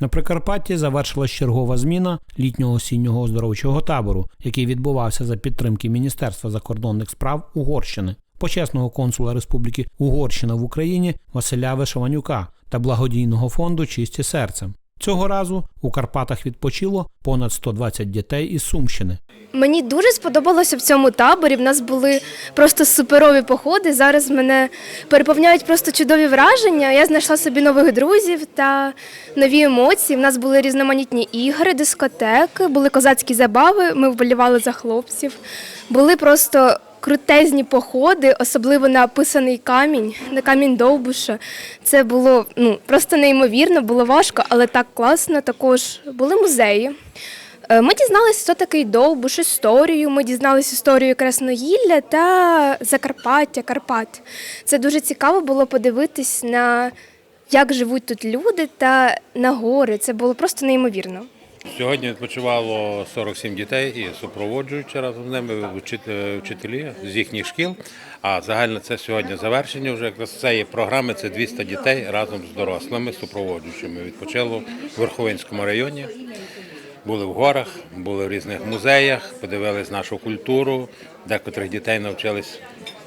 На Прикарпатті завершилась чергова зміна літнього осіннього оздоровчого табору, який відбувався за підтримки Міністерства закордонних справ Угорщини, почесного консула Республіки Угорщина в Україні Василя Вишиванюка та благодійного фонду Чисті серцем. Цього разу у Карпатах відпочило понад 120 дітей із Сумщини. Мені дуже сподобалося в цьому таборі. В нас були просто суперові походи. Зараз мене переповняють просто чудові враження. Я знайшла собі нових друзів та нові емоції. В нас були різноманітні ігри, дискотеки, були козацькі забави. Ми вболівали за хлопців. Були просто крутезні походи, особливо на писаний камінь, на камінь Довбуша. Це було ну, просто неймовірно, було важко, але так класно. Також були музеї. Е, Ми дізналися, хто такий Довбуш, історію. Ми дізналися історію Красногілля та Закарпаття, Карпат. Це дуже цікаво було подивитись на як живуть тут люди та на гори. Це було просто неймовірно. Сьогодні відпочивало 47 дітей і супроводжуючи разом з ними вчителі з їхніх шкіл. А загально це сьогодні завершення вже якраз цієї програми. Це 200 дітей разом з дорослими супроводжуючими. Відпочило в Верховинському районі. Були в горах, були в різних музеях, подивились нашу культуру, декотрих дітей навчились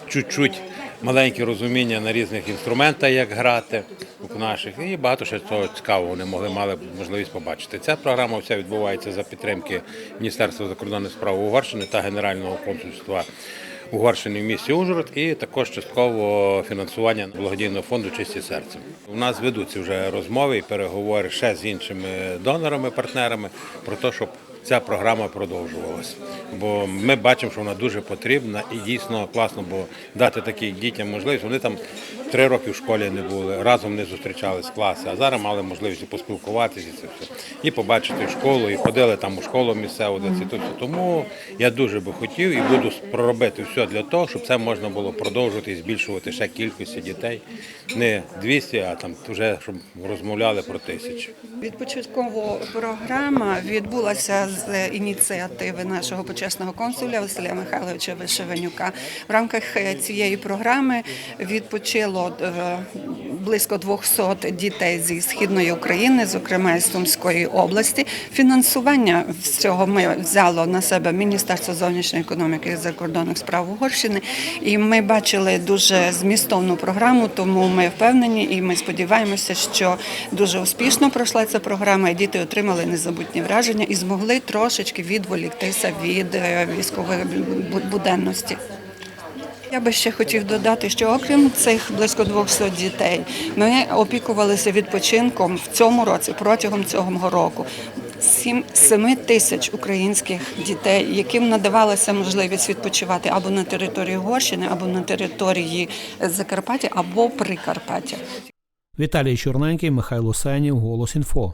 чуть-чуть маленьке розуміння на різних інструментах, як грати у наших, і багато ще цього цікавого вони могли мали можливість побачити. Ця програма вся відбувається за підтримки Міністерства закордонних справ Угорщини та Генерального консульства Угорщини в місті Ужгород і також частково фінансування благодійного фонду Чисті серце. У нас ведуться вже розмови і переговори ще з іншими донорами, партнерами про те, щоб ця програма продовжувалася. Бо ми бачимо, що вона дуже потрібна і дійсно класно, бо дати таким дітям можливість. Вони там три роки в школі не були, разом не зустрічались в класі, а зараз мали можливість поспілкуватися і це все. І побачити школу, і ходили там у школу місцеву, де це все. Тому я дуже би хотів і буду проробити все для того, щоб це можна було продовжувати і збільшувати ще кількості дітей. Не 200, а там вже щоб розмовляли про тисячу. Відпочаткова програма відбулася з ініціативи нашого почесного консуля Василя Михайловича Вишиванюка. В рамках е, цієї програми відпочило е, близько 200 дітей зі східної України, зокрема із Сумської області. Фінансування з цього ми взяло на себе Міністерство зовнішньої економіки і закордонних справ Угорщини. І ми бачили дуже змістовну програму, тому ми впевнені і ми сподіваємося, що дуже успішно пройшла ця програма, і діти отримали незабутні враження і змогли трошечки відволіктися від е, військової бу- буденності. Я би ще хотів додати, що окрім цих близько 200 дітей, ми опікувалися відпочинком в цьому році, протягом цього року. Сім семи тисяч українських дітей, яким надавалася можливість відпочивати або на території Угорщини, або на території Закарпаття, або Прикарпаття. Віталій Чорненький, Михайло Сенів, Голос Інфо.